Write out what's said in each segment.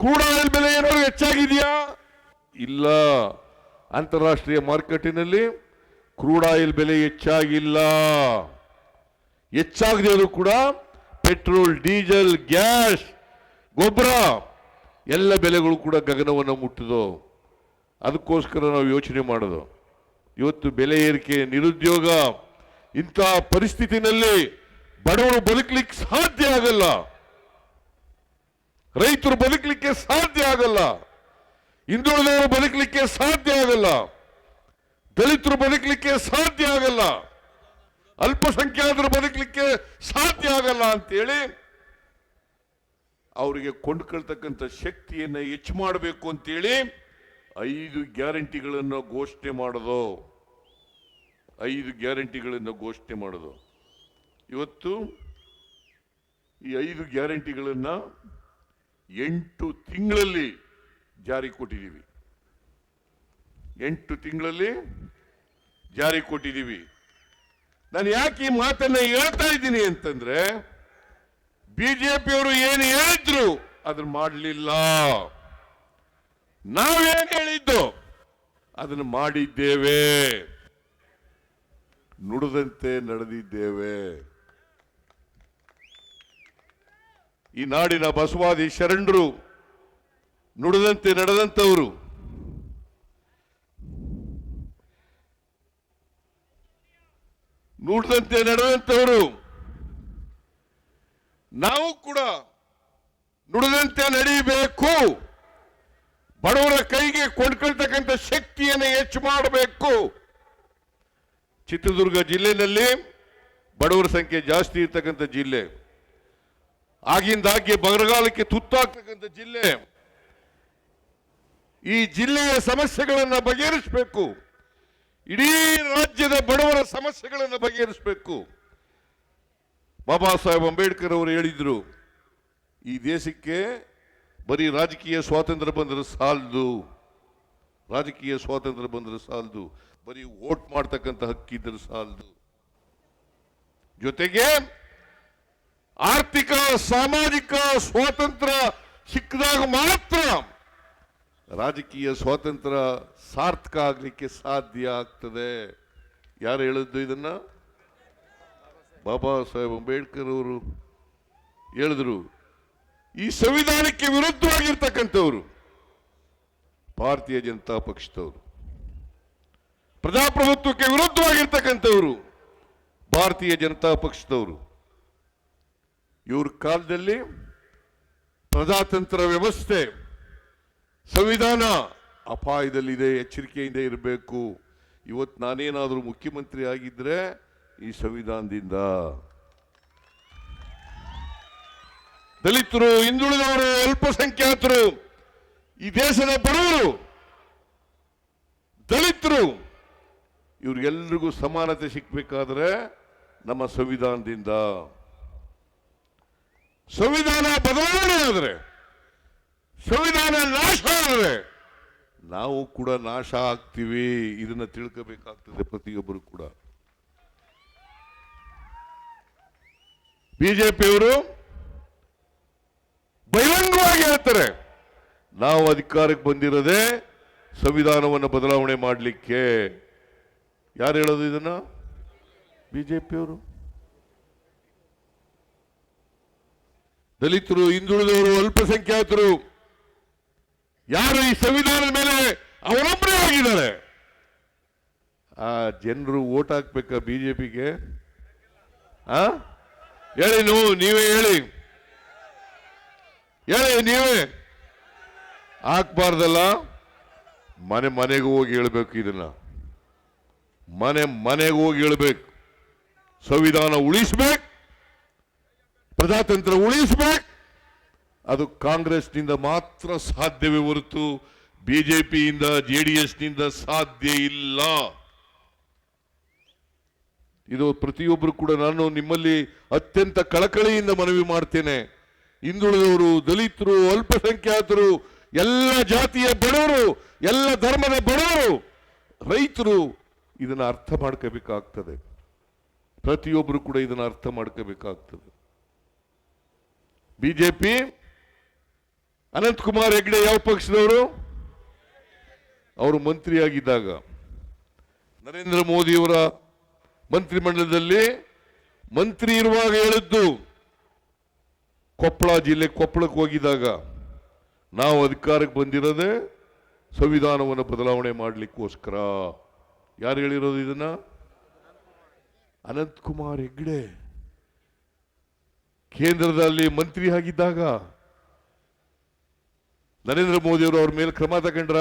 Crude oil ಬೆಲೆ ಏನಾದ್ರು ಹೆಚ್ಚಾಗಿದೆಯಾ? ಇಲ್ಲ. ಅಂತಾರಾಷ್ಟ್ರೀಯ ಮಾರುಕಟ್ಟೆನಲ್ಲಿ ಕ್ರೂಡ್ ಆಯಿಲ್ ಬೆಲೆ ಹೆಚ್ಚಾಗಿಲ್ಲ. ಹೆಚ್ಚಾಗದೆ ಕೂಡ ಪೆಟ್ರೋಲ್, ಡೀಸೆಲ್, ಗ್ಯಾಸ್, ಗೊಬ್ಬರ ಎಲ್ಲ ಬೆಲೆಗಳು ಕೂಡ ಗಗನವನ್ನು ಮುಟ್ಟಿದವು. ಅದಕ್ಕೋಸ್ಕರ ನಾವು ಯೋಚನೆ ಮಾಡೋದು. ಇವತ್ತು ಬೆಲೆ ಏರಿಕೆ, ನಿರುದ್ಯೋಗ ಇಂತಹ ಪರಿಸ್ಥಿತಿನಲ್ಲಿ ಬಡವರು ಬದುಕಲಿಕ್ಕೆ ಸಾಧ್ಯ ಆಗಲ್ಲ. ರೈತರು ಬದುಕಲಿಕ್ಕೆ ಸಾಧ್ಯ ಆಗಲ್ಲ. ಹಿಂದುಳಿದವರು ಬದುಕಲಿಕ್ಕೆ ಸಾಧ್ಯ ಆಗಲ್ಲ. ದಲಿತರು ಬದುಕಲಿಕ್ಕೆ ಸಾಧ್ಯ ಆಗಲ್ಲ. ಅಲ್ಪಸಂಖ್ಯಾತರು ಬದುಕಲಿಕ್ಕೆ ಸಾಧ್ಯ ಆಗಲ್ಲ ಅಂತೇಳಿ ಅವರಿಗೆ ಕೊಂಡ್ಕೊಳ್ತಕ್ಕಂಥ ಶಕ್ತಿಯನ್ನು ಹೆಚ್ಚು ಮಾಡಬೇಕು ಅಂತೇಳಿ ಐದು ಗ್ಯಾರಂಟಿಗಳನ್ನು ಘೋಷಣೆ ಮಾಡೋದು. ಐದು ಗ್ಯಾರಂಟಿಗಳನ್ನು ಘೋಷಣೆ ಮಾಡೋದು. ಇವತ್ತು ಈ ಐದು ಗ್ಯಾರಂಟಿಗಳನ್ನು ಎಂಟು ತಿಂಗಳಲ್ಲಿ ಜಾರಿ ಕೊಟ್ಟಿದ್ದೀವಿ. ಎಂಟು ತಿಂಗಳಲ್ಲಿ ಜಾರಿ ಕೊಟ್ಟಿದ್ದೀವಿ. ನಾನು ಯಾಕೆ ಈ ಮಾತನ್ನ ಹೇಳ್ತಾ ಇದ್ದೀನಿ ಅಂತಂದ್ರೆ, ಬಿಜೆಪಿಯವರು ಏನು ಹೇಳಿದ್ರು ಅದನ್ನ ಮಾಡಲಿಲ್ಲ. ನಾವೇನ್ ಹೇಳಿದ್ದು? ಅದನ್ನು ಮಾಡಿದ್ದೇವೆ. ನುಡಿದಂತೆ ನಡೆದಿದ್ದೇವೆ. ಈ ನಾಡಿನ ಬಸವಾದಿ ಶರಣರು, ನುಡಿದಂತೆ ನಡೆದಂತವರು ನುಡಿದಂತೆ ನಡೆದಂಥವರು. ನಾವು ಕೂಡ ನುಡಿದಂತೆ ನಡೀಬೇಕು. ಬಡವರ ಕೈಗೆ ಕೊಂಡ್ಕೊಳ್ತಕ್ಕಂಥ ಶಕ್ತಿಯನ್ನು ಹೆಚ್ಚು ಮಾಡಬೇಕು. ಚಿತ್ರದುರ್ಗ ಜಿಲ್ಲೆಯಲ್ಲಿ ಬಡವರ ಸಂಖ್ಯೆ ಜಾಸ್ತಿ ಇರ್ತಕ್ಕಂಥ ಜಿಲ್ಲೆ. ಆಗಿಂದಾಗ್ಗೆ ಬರಗಾಲಕ್ಕೆ ತುತ್ತಾಗ್ತಕ್ಕಂಥ ಜಿಲ್ಲೆ. ಈ ಜಿಲ್ಲೆಯ ಸಮಸ್ಯೆಗಳನ್ನು ಬಗೆಹರಿಸಬೇಕು. ಇಡೀ ರಾಜ್ಯದ ಬಡವರ ಸಮಸ್ಯೆಗಳನ್ನು ಬಗೆಹರಿಸಬೇಕು. ಬಾಬಾ ಸಾಹೇಬ್ ಅಂಬೇಡ್ಕರ್ ಅವರು ಹೇಳಿದರು, ಈ ದೇಶಕ್ಕೆ ಬರೀ ರಾಜಕೀಯ ಸ್ವಾತಂತ್ರ್ಯ ಬಂದರೆ ಸಾಲದು. ರಾಜಕೀಯ ಸ್ವಾತಂತ್ರ್ಯ ಬಂದರೆ ಸಾಲದು. ಬರೀ ವೋಟ್ ಮಾಡ್ತಕ್ಕಂಥ ಹಕ್ಕಿದ್ರೆ ಸಾಲದು. ಜೊತೆಗೆ ಆರ್ಥಿಕ, ಸಾಮಾಜಿಕ ಸ್ವಾತಂತ್ರ್ಯ ಸಿಕ್ಕಿದಾಗ ಮಾತ್ರ ರಾಜಕೀಯ ಸ್ವಾತಂತ್ರ್ಯ ಸಾರ್ಥಕ ಆಗಲಿಕ್ಕೆ ಸಾಧ್ಯ ಆಗ್ತದೆ. ಯಾರು ಹೇಳಿದ್ದು ಇದನ್ನ? ಬಾಬಾ ಸಾಹೇಬ್ ಅಂಬೇಡ್ಕರ್ ಅವರು ಹೇಳಿದ್ರು. ಈ ಸಂವಿಧಾನಕ್ಕೆ ವಿರುದ್ಧವಾಗಿರ್ತಕ್ಕಂಥವ್ರು ಭಾರತೀಯ ಜನತಾ ಪಕ್ಷದವರು. ಪ್ರಜಾಪ್ರಭುತ್ವಕ್ಕೆ ವಿರುದ್ಧವಾಗಿರ್ತಕ್ಕಂಥವ್ರು ಭಾರತೀಯ ಜನತಾ ಪಕ್ಷದವರು. ಇವ್ರ ಕಾಲದಲ್ಲಿ ಪ್ರಜಾತಂತ್ರ ವ್ಯವಸ್ಥೆ, ಸಂವಿಧಾನ ಅಪಾಯದಲ್ಲಿದೆ, ಎಚ್ಚರಿಕೆಯಿಂದ ಇರಬೇಕು. ಇವತ್ತು ನಾನೇನಾದರೂ ಮುಖ್ಯಮಂತ್ರಿ ಆಗಿದ್ರೆ ಈ ಸಂವಿಧಾನದಿಂದ. ದಲಿತರು, ಹಿಂದುಳಿದವರು, ಅಲ್ಪಸಂಖ್ಯಾತರು, ಈ ದೇಶದ ಬಡವರು, ದಲಿತರು, ಇವ್ರಿಗೆಲ್ರಿಗೂ ಸಮಾನತೆ ಸಿಕ್ಕಬೇಕಾದ್ರೆ ನಮ್ಮ ಸಂವಿಧಾನದಿಂದ. ಸಂವಿಧಾನ ಬದಲಾವಣೆ ಆದರೆ, ಸಂವಿಧಾನ ನಾಶ ಆದರೆ ನಾವು ಕೂಡ ನಾಶ ಆಗ್ತೀವಿ. ಇದನ್ನ ತಿಳ್ಕೋಬೇಕಾಗ್ತದೆ ಪ್ರತಿಯೊಬ್ಬರು ಕೂಡ. ಬಿಜೆಪಿಯವರು ಬಹಿರಂಗವಾಗಿ ಹೇಳ್ತಾರೆ, ನಾವು ಅಧಿಕಾರಕ್ಕೆ ಬಂದಿರೋದೇ ಸಂವಿಧಾನವನ್ನು ಬದಲಾವಣೆ ಮಾಡಲಿಕ್ಕೆ. ಯಾರು ಹೇಳೋದು ಇದನ್ನ? ಬಿಜೆಪಿಯವರು ದಲಿತರು, ಹಿಂದುಳಿದವರು, ಅಲ್ಪಸಂಖ್ಯಾತರು, ಯಾರು ಈ ಸಂವಿಧಾನದ ಮೇಲೆ ಅವರೊಬ್ಬರೇ ಆಗಿದ್ದಾರೆ? ಆ ಜನರು ಓಟ್ ಹಾಕ್ಬೇಕ ಬಿಜೆಪಿಗೆ? ಆ? ಹೇಳಿ ನೀವು, ನೀವೇ ಹೇಳಿ. ಹೇಳಿ ನೀವೇ. ಹಾಕ್ಬಾರ್ದಲ್ಲ. ಮನೆ ಮನೆಗೆ ಹೋಗಿ ಹೇಳ್ಬೇಕು ಇದನ್ನ. ಮನೆ ಮನೆಗೆ ಹೋಗಿ ಹೇಳ್ಬೇಕು. ಸಂವಿಧಾನ ಉಳಿಸ್ಬೇಕು. ಪ್ರಜಾತಂತ್ರ ಉಳಿಸ್ಬೇಕು. ಅದು ಕಾಂಗ್ರೆಸ್ನಿಂದ ಮಾತ್ರ ಸಾಧ್ಯವೇ ಹೊರತು ಬಿಜೆಪಿಯಿಂದ ಜೆಡಿಎಸ್ನಿಂದ ಸಾಧ್ಯ ಇಲ್ಲ. ಇದು ಪ್ರತಿಯೊಬ್ಬರು ಕೂಡ ನಾನು ನಿಮ್ಮಲ್ಲಿ ಅತ್ಯಂತ ಕಳಕಳಿಯಿಂದ ಮನವಿ ಮಾಡ್ತೇನೆ. ಹಿಂದುಳಿದವರು, ದಲಿತರು, ಅಲ್ಪಸಂಖ್ಯಾತರು, ಎಲ್ಲ ಜಾತಿಯ ಬಡವರು, ಎಲ್ಲ ಧರ್ಮದ ಬಡವರು, ರೈತರು ಇದನ್ನು ಅರ್ಥ ಮಾಡ್ಕೋಬೇಕಾಗ್ತದೆ. ಪ್ರತಿಯೊಬ್ಬರು ಕೂಡ ಇದನ್ನು ಅರ್ಥ ಮಾಡ್ಕೋಬೇಕಾಗ್ತದೆ. ಬಿಜೆಪಿ. ಅನಂತ್ ಕುಮಾರ್ ಹೆಗ್ಡೆ ಯಾವ ಪಕ್ಷದವರು? ಅವರು ಮಂತ್ರಿಯಾಗಿದ್ದಾಗ. ನರೇಂದ್ರ ಮೋದಿಯವರ ಮಂತ್ರಿಮಂಡಲದಲ್ಲಿ ಮಂತ್ರಿ ಇರುವಾಗ ಹೇಳಿದ್ದು, ಕೊಪ್ಪಳ ಜಿಲ್ಲೆ ಕೊಪ್ಪಳಕ್ಕೆ ಹೋಗಿದಾಗ ನಾವು ಅಧಿಕಾರಕ್ಕೆ ಬಂದಿರೋದೇ ಸಂವಿಧಾನವನ್ನು ಬದಲಾವಣೆ ಮಾಡಲಿಕ್ಕೋಸ್ಕರ. ಯಾರು ಹೇಳಿರೋದು ಇದನ್ನು? ಅನಂತಕುಮಾರ್ ಹೆಗ್ಡೆ. ಕೇಂದ್ರದಲ್ಲಿ ಮಂತ್ರಿ ಆಗಿದ್ದಾಗ ನರೇಂದ್ರ ಮೋದಿ ಅವರು ಮೇಲೆ ಕ್ರಮ ತಗೊಂಡ್ರ?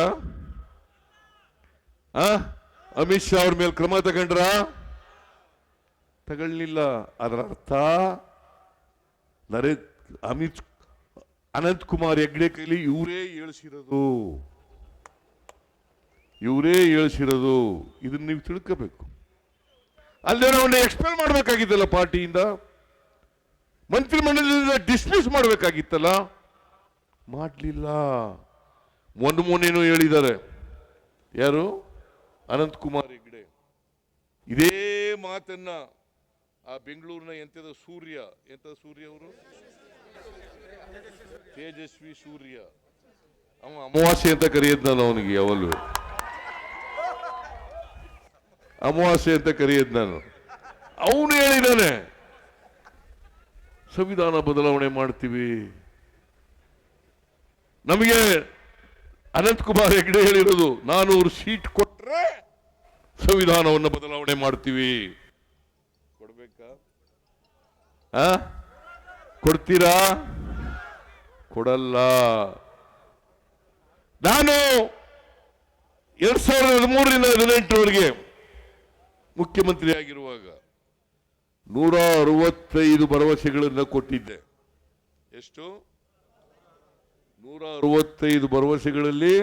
ಅಮಿತ್ ಶಾ ಅವ್ರ ಮೇಲೆ ಕ್ರಮ ತಗೊಂಡ್ರ? ತಗೊಳ್ಳಿಲ್ಲ. ಅದರ ಅರ್ಥ ನರೇ ಅಮಿತ್ ಅನಂತ್ ಕುಮಾರ್ ಹೆಗ್ಡೆ ಕೈಲಿ ಇವರೇ ಏಳಿಸಿರೋದು. ಇವರೇ ಏಳಿಸಿರೋದು. ಇದನ್ನ ನೀವು ತಿಳ್ಕೋಬೇಕು. ಅಲ್ಲೇ ಅವನ್ನ ಎಕ್ಸ್ಪೆಲ್ ಮಾಡಬೇಕಾಗಿದ್ದಲ್ಲ ಪಾರ್ಟಿಯಿಂದ? ಮಂತ್ರಿಮಂಡಲದಿಂದ ಡಿಸ್ಮಿಸ್ ಮಾಡಬೇಕಾಗಿತ್ತಲ್ಲ? ಮಾಡಲಿಲ್ಲ. ಒಂದು ಮೂನೇನು ಹೇಳಿದ್ದಾರೆ. ಯಾರು? ಅನಂತಕುಮಾರ್ ಹೆಗ್ಡೆ. ಇದೇ ಮಾತನ್ನ ಆ ಬೆಂಗಳೂರಿನ ಎಂಥದ ಸೂರ್ಯ ಎಂತ ಸೂರ್ಯ ಅವರು? ತೇಜಸ್ವಿ ಸೂರ್ಯ. ಅವ ಅಮಾವಾಸ್ಯೆ ಅಂತ ಕರೆಯೋದು ನಾನು ಅವನಿಗೆ ಯಾವಲ್ಲೂ ಅಮಾವಾಸ್ಯೆ ಅಂತ ಕರೆಯದ್ ನಾನು. ಅವನು ಹೇಳಿದಾನೆ. ಸಂವಿಧಾನ ಬದಲಾವಣೆ ಮಾಡ್ತೀವಿ. ನಮಗೆ ಅನಂತ್ ಕುಮಾರ್ ಹೆಗ್ಡೆ ಹೇಳಿರೋದು, ನಾನೂರು ಸೀಟ್ ಕೊಟ್ರೆ ಸಂವಿಧಾನವನ್ನು ಬದಲಾವಣೆ ಮಾಡ್ತೀವಿ. ಕೊಡ್ಬೇಕಾ? ಕೊಡ್ತೀರಾ? ಕೊಡಲ್ಲ. ನಾನು ಎರಡ್ ಸಾವಿರದ ಹದಿಮೂರರಿಂದ ಹದಿನೆಂಟರವರೆಗೆ ಮುಖ್ಯಮಂತ್ರಿ ಆಗಿರುವಾಗ ನೂರ ಅರವತ್ತೈದು ಭರವಸೆಗಳನ್ನು ಕೊಟ್ಟಿದ್ದೆ. ಎಷ್ಟು? ನೂರ ಅರವತ್ತೈದು ಭರವಸೆಗಳಲ್ಲಿ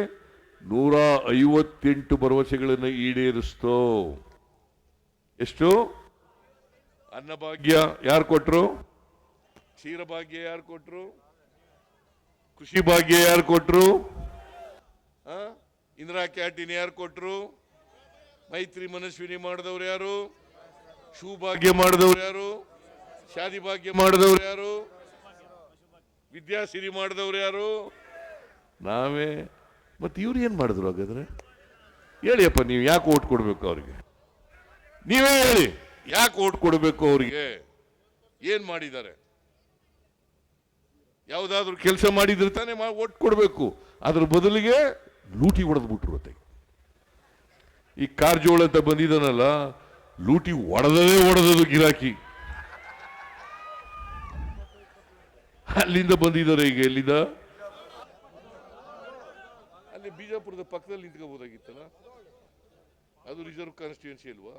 ನೂರ ಐವತ್ತೆಂಟು ಭರವಸೆಗಳನ್ನು ಈಡೇರಿಸ್ತೋ. ಎಷ್ಟು? ಅನ್ನಭಾಗ್ಯ ಯಾರು ಕೊಟ್ರು? ಕ್ಷೀರಭಾಗ್ಯ ಯಾರು ಕೊಟ್ರು? ಕೃಷಿ ಭಾಗ್ಯ ಯಾರು ಕೊಟ್ರು? ಆ? ಇಂದಿರಾ ಕ್ಯಾಂಟೀನ್ ಯಾರು ಕೊಟ್ರು? ಮೈತ್ರಿ ಮನಸ್ವಿನಿ ಮಾಡಿದವ್ರು ಯಾರು? ಶೂ ಭಾಗ್ಯ ಮಾಡಿದವ್ರು ಯಾರು? ಶಾದಿ ಭಾಗ್ಯ ಮಾಡಿದವ್ರು ಯಾರು? ವಿದ್ಯಾಸಿರಿ ಮಾಡಿದವ್ರು ಯಾರು? ನಾವೇ. ಮತ್ತೆ ಇವ್ರು ಏನ್ ಮಾಡಿದ್ರು ಹಾಗಾದ್ರೆ? ಹೇಳಿಯಪ್ಪ, ನೀವು ಯಾಕೆ ಓಟ್ ಕೊಡ್ಬೇಕು ಅವ್ರಿಗೆ? ನೀವೇ ಹೇಳಿ, ಯಾಕೆ ಓಟ್ ಕೊಡಬೇಕು ಅವ್ರಿಗೆ? ಏನ್ ಮಾಡಿದ್ದಾರೆ? ಯಾವುದಾದ್ರೂ ಕೆಲಸ ಮಾಡಿದ್ರೆ ತಾನೇ ಓಟ್ ಕೊಡಬೇಕು. ಅದ್ರ ಬದಲಿಗೆ ಲೂಟಿ ಹೊಡೆದ್ಬಿಟ್ರು ಅತ್ತೆ. ಈ ಕಾರ್ಜೋಳ ಅಂತ ಬಂದಿದ್ದಾನಲ್ಲ ಲೂಟಿ ಒಡೆದದೇ ಒಡೆದದು ಗಿರಾಕಿ. ಅಲ್ಲಿಂದ ಬಂದಿದ್ದಾರೆ ಈಗ ಎಲ್ಲಿಂದ? ಅಲ್ಲಿ ಬಿಜಾಪುರದ ಪಕ್ಕದಲ್ಲಿ ನಿಂತ್ಕೋಬೋದಾಗಿತ್ತಲ್ಲ? ಅದು ರಿಸರ್ವ್ ಕಾನ್ಸ್ಟಿಟ್ಯೂನ್ಸಿ ಅಲ್ವಾ?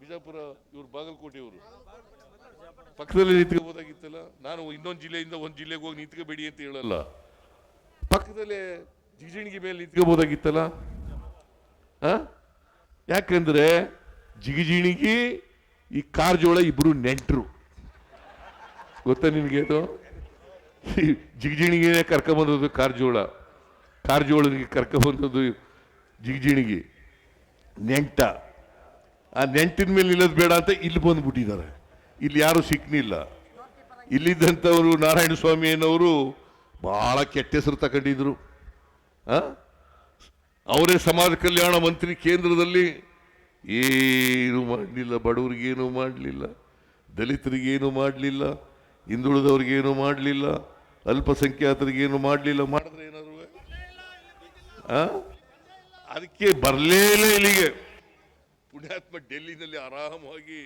ಬಿಜಾಪುರ ಇವ್ರು ಬಾಗಲಕೋಟೆಯವರು. ಪಕ್ಕದಲ್ಲಿ ನಿಂತ್ಕೋಬೋದಾಗಿತ್ತಲ್ಲ? ನಾನು ಇನ್ನೊಂದು ಜಿಲ್ಲೆಯಿಂದ ಒಂದು ಜಿಲ್ಲೆಗೆ ಹೋಗಿ ನಿಂತ್ಕೋಬೇಡಿ ಅಂತ ಹೇಳಲ್ಲ. ಪಕ್ಕದಲ್ಲೇ ಜಿಗಜಿಣಿಗೆ ಮೇಲೆ ನಿಂತ್ಕೋಬೋದಾಗಿತ್ತಲ್ಲ? ಆ? ಯಾಕಂದ್ರೆ ಜಿಗಿಜಿಣಿಗಿ ಈ ಕಾರಜೋಳ ಇಬ್ರು ನೆಂಟರು. ಗೊತ್ತಾ ನಿನಗೆ ಅದು ಜಿಗಜಿಣಿಗೆ ಕರ್ಕೊಂಬಂದದ್ದು ಕಾರಜೋಳ. ಕಾರಜೋಳನಿಗೆ ಕರ್ಕೊಂಬಂದದ್ದು ಜಿಗಿಜಿಣಿಗಿ. ನೆಂಟ. ಆ ನೆಂಟಿನ ಮೇಲೆ ನಿಲ್ಲೋದು ಬೇಡ ಅಂತ ಇಲ್ಲಿ ಬಂದ್ಬಿಟ್ಟಿದ್ದಾರೆ. ಇಲ್ಲಿ ಯಾರು ಸಿಕ್ನಿಲ್ಲ. ಇಲ್ಲಿದ್ದಂಥವರು ನಾರಾಯಣ ಸ್ವಾಮಿ ಅನ್ನೋರು ಬಹಳ ಕೆಟ್ಟ ಹೆಸರು ತಗೊಂಡಿದ್ರು. ಆ? ಅವರೇ ಸಮಾಜ ಕಲ್ಯಾಣ ಮಂತ್ರಿ ಕೇಂದ್ರದಲ್ಲಿ ಏನು ಮಾಡಲಿಲ್ಲ ಬಡವರಿಗೇನು ಮಾಡಲಿಲ್ಲ ದಲಿತರಿಗೇನು ಮಾಡಲಿಲ್ಲ ಹಿಂದುಳಿದವ್ರಿಗೇನು ಮಾಡಲಿಲ್ಲ ಅಲ್ಪಸಂಖ್ಯಾತರಿಗೇನು ಮಾಡಲಿಲ್ಲ, ಮಾಡಿದ್ರೆ ಏನಾದ್ರು? ಅದಕ್ಕೆ ಬರಲೇ ಇಲ್ಲ ಇಲ್ಲಿಗೆ. ಪುಣ್ಯಾತ್ಮ ಡೆಲ್ಲಿನಲ್ಲಿ ಆರಾಮವಾಗಿ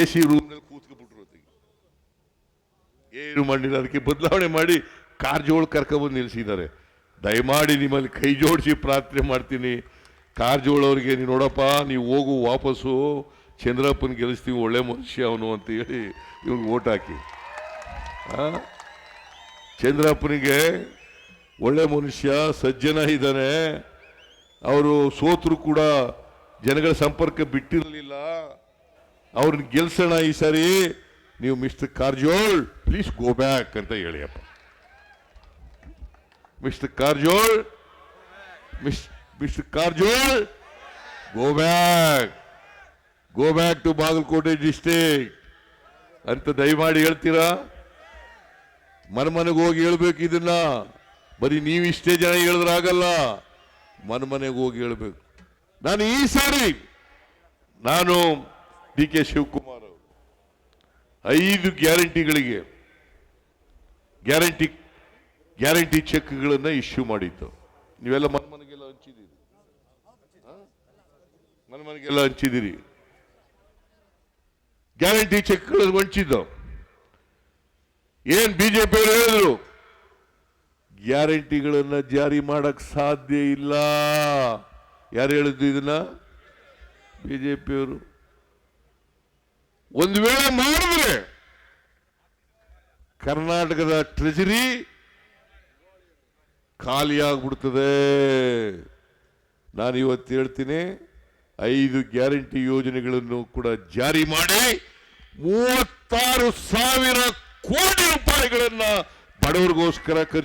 ಎ ಸಿ ರೂಮ್ನಲ್ಲಿ ಕೂತ್ಕೊಬಿಟ್ರು ಅದಕ್ಕೆ ಏನು ಮಾಡಲಿಲ್ಲ, ಅದಕ್ಕೆ ಬದಲಾವಣೆ ಮಾಡಿ ಕಾರಜೋಳ ಕರ್ಕೊಂಬಂದು ನಿಲ್ಲಿಸಿದ್ದಾರೆ. ದಯಮಾಡಿ ನಿಮ್ಮಲ್ಲಿ ಕೈ ಜೋಡಿಸಿ ಪ್ರಾರ್ಥನೆ ಮಾಡ್ತೀನಿ. ಕಾರಜೋಳ ಅವ್ರಿಗೆ ನೀವು ನೋಡಪ್ಪ ನೀವು ಹೋಗು ವಾಪಸ್ಸು. ಚಂದ್ರಪ್ಪನ ಗೆಲ್ಲಿಸ್ತೀವಿ, ಒಳ್ಳೆ ಮನುಷ್ಯ ಅವನು ಅಂತ ಹೇಳಿ ಇವ್ನಿಗೆ ಓಟ್ ಹಾಕಿ. ಚಂದ್ರಪ್ಪನಿಗೆ ಒಳ್ಳೆ ಮನುಷ್ಯ, ಸಜ್ಜನ ಇದ್ದಾನೆ. ಅವರು ಸೋತರು ಕೂಡ ಜನಗಳ ಸಂಪರ್ಕ ಬಿಟ್ಟಿರಲಿಲ್ಲ. ಅವ್ರನ್ನ ಗೆಲ್ಸೋಣ ಈ ಸಾರಿ. ನೀವು mister Karjol please go back ಅಂತ ಹೇಳಿಯಪ್ಪ mister Karjol, miss mister Karjol go back go back to Bagalkote district ಅಂತ ದಯಮಾಡಿ ಹೇಳ್ತೀರಾ? ಮನಮನೆಗೆ ಹೋಗಿ ಹೇಳ್ಬೇಕು ಇದನ್ನ. ಬರೀ ನೀವು ಇಷ್ಟೇ ಜನ ಹೇಳಿದ್ರಾಗಲ್ಲ ಮನಮನೆಗೆ ಹೋಗಿ ಹೇಳ್ಬೇಕು. ನಾನು ಈ ಸಾರಿ ನಾನು ಡಿ ಕೆ ಶಿವಕುಮಾರ್ ಅವರು. ಐದು ಗ್ಯಾರಂಟಿಗಳಿಗೆ. ಗ್ಯಾರಂಟಿ ಗ್ಯಾರಂಟಿ ಚೆಕ್ಗಳನ್ನ ಇಶ್ಯೂ ಮಾಡಿತ್ತು. ನೀವೆಲ್ಲ ಮನೆ ಮನೆಗೆಲ್ಲ ಹಂಚಿದ್ದೀರಿ? ಮನೆ ಮನೆಗೆಲ್ಲ ಹಂಚಿದ್ದೀರಿ. ಗ್ಯಾರಂಟಿ ಚೆಕ್ಗಳನ್ನು ಹಂಚಿದ್ದು. ಏನ್ ಬಿಜೆಪಿ ಅವರು ಹೇಳಿದ್ರು? ಗ್ಯಾರಂಟಿಗಳನ್ನ ಜಾರಿ ಮಾಡಕ್ ಸಾಧ್ಯ ಇಲ್ಲ. ಯಾರು ಹೇಳಿದ್ರು ಇದನ್ನ? ಬಿಜೆಪಿಯವರು ಒಂದು ವೇಳೆ ಮಾಡಿದ್ರೆ ಕರ್ನಾಟಕದ ಟ್ರೆಜರಿ ಖಾಲಿಯಾಗ್ಬಿಡ್ತದೆ. ನಾನು ಇವತ್ತು ಹೇಳ್ತೀನಿ, ಐದು ಗ್ಯಾರಂಟಿ ಯೋಜನೆಗಳನ್ನು ಕೂಡ ಜಾರಿ ಮಾಡಿ ಮೂವತ್ತಾರು ಸಾವಿರ ಕೋಟಿ ರೂಪಾಯಿಗಳನ್ನ ಬಡವರಿಗೋಸ್ಕರ ಖರ್ಚು